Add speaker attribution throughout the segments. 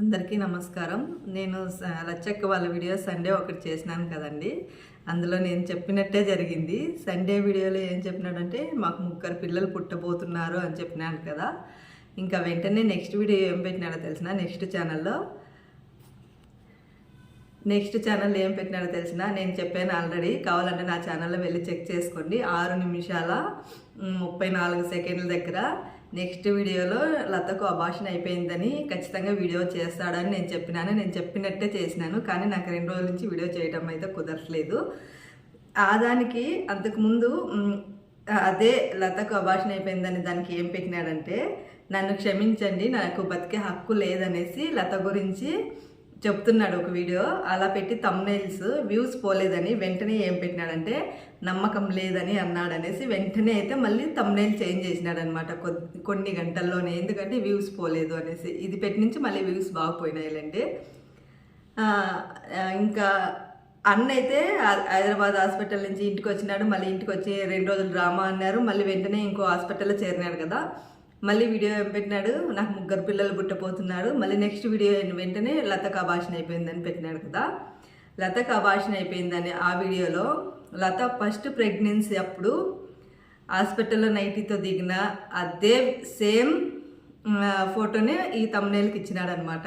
Speaker 1: అందరికీ నమస్కారం. నేను స- లచ్చక్క వాళ్ళ వీడియో సండే ఒకటి చేసినాను కదండి. అందులో నేను చెప్పినట్టే జరిగింది. సండే వీడియోలో ఏం చెప్పినాడంటే మాకు ముగ్గురు పిల్లలు పుట్టబోతున్నారు అని చెప్పినాను కదా. ఇంకా వెంటనే నెక్స్ట్ వీడియో ఏం పెట్టినాడో తెలిసిన నెక్స్ట్ ఛానల్లో నెక్స్ట్ ఛానల్ ఏం పెట్టినాడో తెలిసిన నేను చెప్పాను ఆల్రెడీ. కావాలంటే నా ఛానల్లో వెళ్ళి చెక్ చేసుకోండి. ఆరు నిమిషాల ముప్పై నాలుగు సెకండ్ల దగ్గర నెక్స్ట్ వీడియోలో లతకు అభాషణ అయిపోయిందని ఖచ్చితంగా వీడియో చేస్తాడని నేను చెప్పినాను. నేను చెప్పినట్టే చేసినాను. కానీ నాకు రెండు రోజుల నుంచి వీడియో చేయడం అయితే కుదరట్లేదు. ఆ దానికి అంతకుముందు అదే లతకు అభాషణ అయిపోయిందని దానికి ఏం పెట్టినాడంటే నన్ను క్షమించండి నాకు బతికే హక్కు లేదనేసి లత గురించి చెప్తున్నాడు ఒక వీడియో. అలా పెట్టి తమ్నైల్స్ వ్యూస్ పోలేదని వెంటనే ఏం పెట్టినాడంటే నమ్మకం లేదని అన్నాడు అనేసి వెంటనే అయితే మళ్ళీ తమ్నైల్ చేంజ్ చేసినాడు అనమాట కొన్ని గంటల్లోనే. ఎందుకంటే వ్యూస్ పోలేదు అనేసి. ఇది పెట్టి నుంచి మళ్ళీ వ్యూస్ బాగుపోయినాయిలండి ఇంకా అన్న అయితే హైదరాబాద్ హాస్పిటల్ నుంచి ఇంటికి వచ్చినాడు మళ్ళీ ఇంటికి వచ్చి రెండు రోజులు డ్రామా అన్నారు. మళ్ళీ వెంటనే ఇంకో హాస్పిటల్లో చేరినాడు కదా. మళ్ళీ వీడియో ఏం పెట్టినాడు? నాకు ముగ్గురు పిల్లలు పుట్టపోతున్నాడు మళ్ళీ నెక్స్ట్ వీడియో వెంటనే లతకు అభాషణ అయిపోయిందని పెట్టినాడు కదా. లతకు అభాషణ అయిపోయిందని ఆ వీడియోలో లత ఫస్ట్ ప్రెగ్నెన్సీ అప్పుడు హాస్పిటల్లో నైటీతో దిగిన అదే సేమ్ ఫోటోనే ఈ తమ్నేల్కి ఇచ్చినాడు అనమాట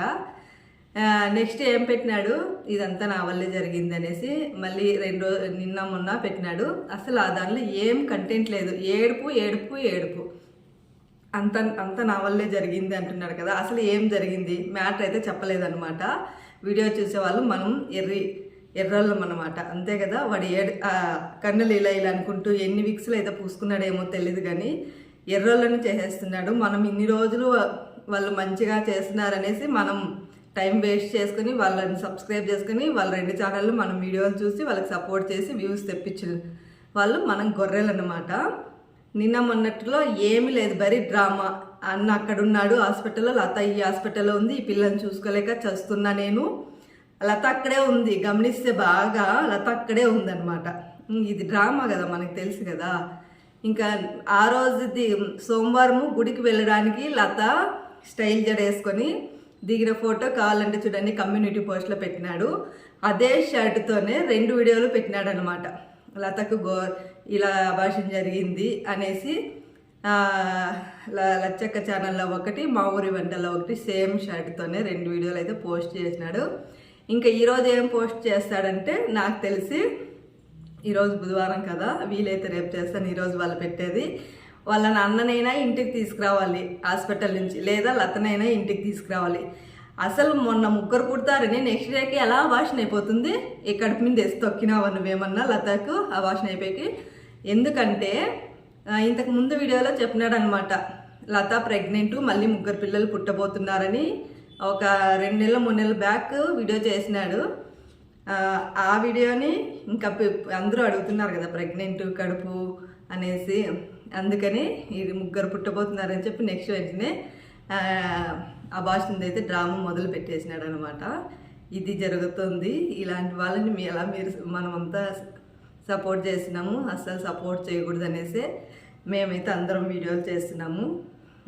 Speaker 1: నెక్స్ట్ ఏం పెట్టినాడు? ఇదంతా నా వల్లే జరిగింది అనేసి మళ్ళీ రెండు రోజు నిన్న మొన్న పెట్టినాడు. అసలు ఆ దానిలో ఏం కంటెంట్ లేదు. ఏడుపు ఏడుపు ఏడుపు. అంత అంత నా వల్లే జరిగింది అంటున్నాడు కదా. అసలు ఏం జరిగింది? మ్యాటర్ అయితే చెప్పలేదన్నమాట. వీడియో చూసేవాళ్ళు మనం ఎర్రి ఎర్రోళ్ళం అనమాట అంతే కదా? వాడు ఏడు కన్నులు ఇలా ఇలా అనుకుంటూ ఎన్ని విక్స్లు అయితే పూసుకున్నాడేమో తెలియదు కానీ ఎర్రోళ్ళను చేసేస్తున్నాడు. మనం ఇన్ని రోజులు వాళ్ళు మంచిగా చేస్తున్నారనేసి మనం టైం వేస్ట్ చేసుకుని వాళ్ళని సబ్స్క్రైబ్ చేసుకుని వాళ్ళ రెండు ఛానళ్ళు మనం వీడియోలు చూసి వాళ్ళకి సపోర్ట్ చేసి వ్యూస్ తెప్పించు వాళ్ళు మనం గొర్రెలు అనమాట నిన్న మొన్నట్లో ఏమీ లేదు. బరీ డ్రామా. అన్న అక్కడ ఉన్నాడు హాస్పిటల్లో లత ఈ హాస్పిటల్లో ఉంది. ఈ పిల్లని చూసుకోలేక చస్తున్నా నేను. లత అక్కడే ఉంది. గమనిస్తే బాగా లత అక్కడే ఉందన్నమాట. ఇది డ్రామా కదా మనకు తెలుసు కదా. ఇంకా ఆ రోజుది సోమవారం గుడికి వెళ్ళడానికి లత స్టైల్ జడ వేసుకొని దిగిన ఫోటో కావాలంటే చూడండి. కమ్యూనిటీ పోస్ట్లో పెట్టినాడు. అదే షర్ట్తోనే రెండు వీడియోలు పెట్టినాడు అనమాట లతకు గో ఇలా అభాషణ జరిగింది అనేసి ల- లచ్చక్క ఛానల్లో ఒకటి మా ఊరి వంటల్లో ఒకటి సేమ్ షర్ట్తోనే రెండు వీడియోలు అయితే పోస్ట్ చేసినాడు. ఇంకా ఈరోజు ఏం పోస్ట్ చేస్తాడంటే నాకు తెలిసి ఈరోజు బుధవారం కదా వీలైతే రేపు చేస్తాను ఈరోజు వాళ్ళు పెట్టేది. వాళ్ళ నాన్ననైనా ఇంటికి తీసుకురావాలి హాస్పిటల్ నుంచి లేదా లతనైనా ఇంటికి తీసుకురావాలి. అసలు మొన్న ముగ్గురు పుడతారని నెక్స్ట్ డేకి ఎలా వాషన్ అయిపోతుంది? ఈ కడుపు మీద వేసి తొక్కినావా నువ్వేమన్నా లతకు? ఆ వాషన్ అయిపోయి ఎందుకంటే ఇంతకు ముందు వీడియోలో చెప్పినాడు అనమాట లత ప్రెగ్నెంట్ మళ్ళీ ముగ్గురు పిల్లలు పుట్టబోతున్నారని ఒక రెండు నెలల మూడు నెలల బ్యాక్ వీడియో చేసినాడు. ఆ, వీడియోని ఇంకా అందరూ అడుగుతున్నారు కదా ప్రెగ్నెంట్ కడుపు అనేసి. అందుకని ఇది ముగ్గురు పుట్టబోతున్నారని చెప్పి నెక్స్ట్ వెంటనే ఆ, అయితే డ్రామా మొదలు పెట్టేసినాడు అనమాట ఇది జరుగుతుంది. ఇలాంటి వాళ్ళని మీ ఎలా మీరు మనమంతా సపోర్ట్ చేసినాము అస్సలు సపోర్ట్ చేయకూడదు అనేసి మేమైతే అందరం వీడియోలు చేస్తున్నాము.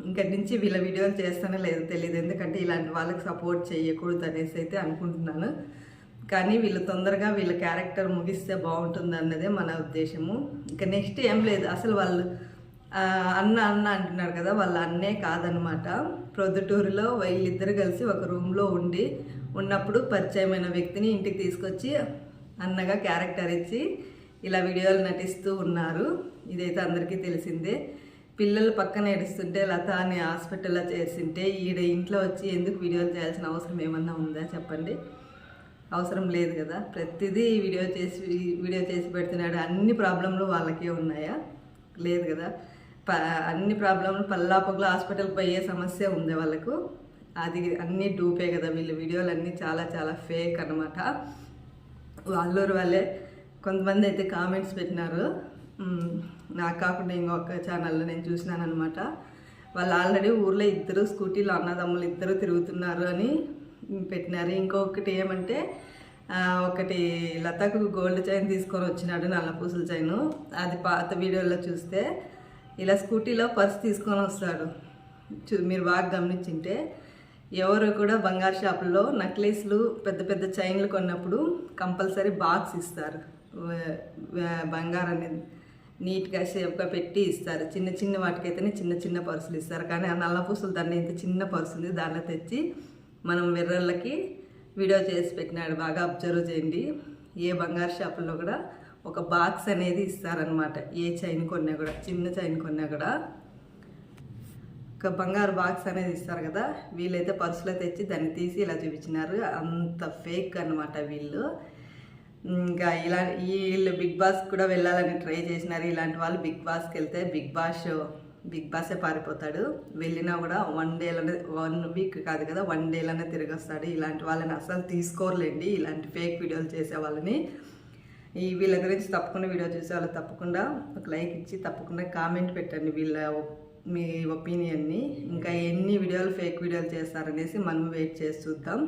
Speaker 1: ఇంకటి నుంచి వీళ్ళ వీడియోలు చేస్తానో లేదో తెలియదు ఎందుకంటే ఇలాంటి వాళ్ళకి సపోర్ట్ చేయకూడదు అనేసి అయితే అనుకుంటున్నాను. కానీ వీళ్ళు తొందరగా వీళ్ళ క్యారెక్టర్ ముగిస్తే బాగుంటుంది అన్నదే మన ఉద్దేశము. ఇంకా నెక్స్ట్ ఏం లేదు. అసలు వాళ్ళు అన్న అన్న అంటున్నారు కదా వాళ్ళ అన్నే కాదనమాట ప్రొద్దుటూరులో వీళ్ళిద్దరు కలిసి ఒక రూమ్లో ఉండి ఉన్నప్పుడు పరిచయమైన వ్యక్తిని ఇంటికి తీసుకొచ్చి అన్నగా క్యారెక్టర్ ఇచ్చి ఇలా వీడియోలు నటిస్తూ ఉన్నారు. ఇదైతే అందరికీ తెలిసిందే. పిల్లలు పక్కన ఏడుస్తుంటే లత అని హాస్పిటల్లో చేస్తుంటే ఈడ ఇంట్లో వచ్చి ఎందుకు వీడియోలు చేయాల్సిన అవసరం ఏమన్నా ఉందా చెప్పండి. అవసరం లేదు కదా. ప్రతిదీ వీడియో చేసి వీడియో చేసి పెడుతున్నాడు. అన్ని ప్రాబ్లంలు వాళ్ళకే ఉన్నాయా? లేదు కదా. అన్ని ప్రాబ్లంలు పల్లా పొగల హాస్పిటల్కి పోయే సమస్య ఉంది వాళ్ళకు. అది అన్నీ డూపే కదా వీళ్ళ వీడియోలు అన్నీ చాలా చాలా ఫేక్ అనమాట వాళ్ళూరు వాళ్ళే కొంతమంది అయితే కామెంట్స్ పెట్టినారు. నాకు కాకుండా ఇంకొక ఛానల్లో నేను చూసినాను అనమాట వాళ్ళు ఆల్రెడీ ఊర్లో ఇద్దరు స్కూటీలో అన్నదమ్ములు ఇద్దరు తిరుగుతున్నారు అని పెట్టినారు. ఇంకొకటి ఏమంటే ఒకటి లతకు గోల్డ్ చైన్ తీసుకొని వచ్చినాడు నల్ల పూసల చైన్. అది పాత వీడియోలో చూస్తే ఇలా స్కూటీలో పర్స్ తీసుకొని వస్తాడు. చూ మీరు బాగా గమనించింటే ఎవరు కూడా బంగారు షాపుల్లో నక్లెస్లు పెద్ద పెద్ద చైన్లు కొన్నప్పుడు కంపల్సరీ బాక్స్ ఇస్తారు. బంగారం అనేది నీట్గా షేప్గా పెట్టి ఇస్తారు. చిన్న చిన్న వాటికైతేనే చిన్న చిన్న పర్సులు ఇస్తారు. కానీ ఆ నల్ల పూసలు దాన్ని ఇంత చిన్న పర్సు ఉంది దానిలో తెచ్చి మనం వెర్రళ్ళకి వీడియో చేసి పెట్టినాడు. బాగా అబ్జర్వ్ చేయండి. ఏ బంగారు షాపుల్లో కూడా ఒక బాక్స్ అనేది ఇస్తారనమాట ఏ చైన్ కొన్నా కూడా చిన్న చైన్ కొన్నా కూడా. ఒక బంగారు బాక్స్ అనేది ఇస్తారు కదా. వీళ్ళైతే పర్సులో తెచ్చి దాన్ని తీసి ఇలా చూపించినారు. అంత ఫేక్ అన్నమాట వీళ్ళు. ఇంకా ఇలా వీళ్ళు బిగ్ బాస్ కూడా వెళ్ళాలని ట్రై చేసినారు. ఇలాంటి వాళ్ళు బిగ్ బాస్కి వెళ్తే బిగ్ బాస్ బిగ్ బాసే పారిపోతాడు. వెళ్ళినా కూడా వన్ డేలోనే వన్ వీక్ కాదు కదా వన్ డేలోనే తిరిగి వస్తాడు ఇలాంటి వాళ్ళని అసలు తీసుకోరులేండి. ఇలాంటి ఫేక్ వీడియోలు చేసే వాళ్ళని. ఈ వీళ్ళ గురించి తప్పకుండా వీడియో చూసే వాళ్ళు తప్పకుండా ఒక లైక్ ఇచ్చి తప్పకుండా కామెంట్ పెట్టండి వీళ్ళ మీ ఒపీనియన్ని. ఇంకా ఎన్ని వీడియోలు ఫేక్ వీడియోలు చేస్తారనేసి మనం వెయిట్ చేసి చూద్దాం.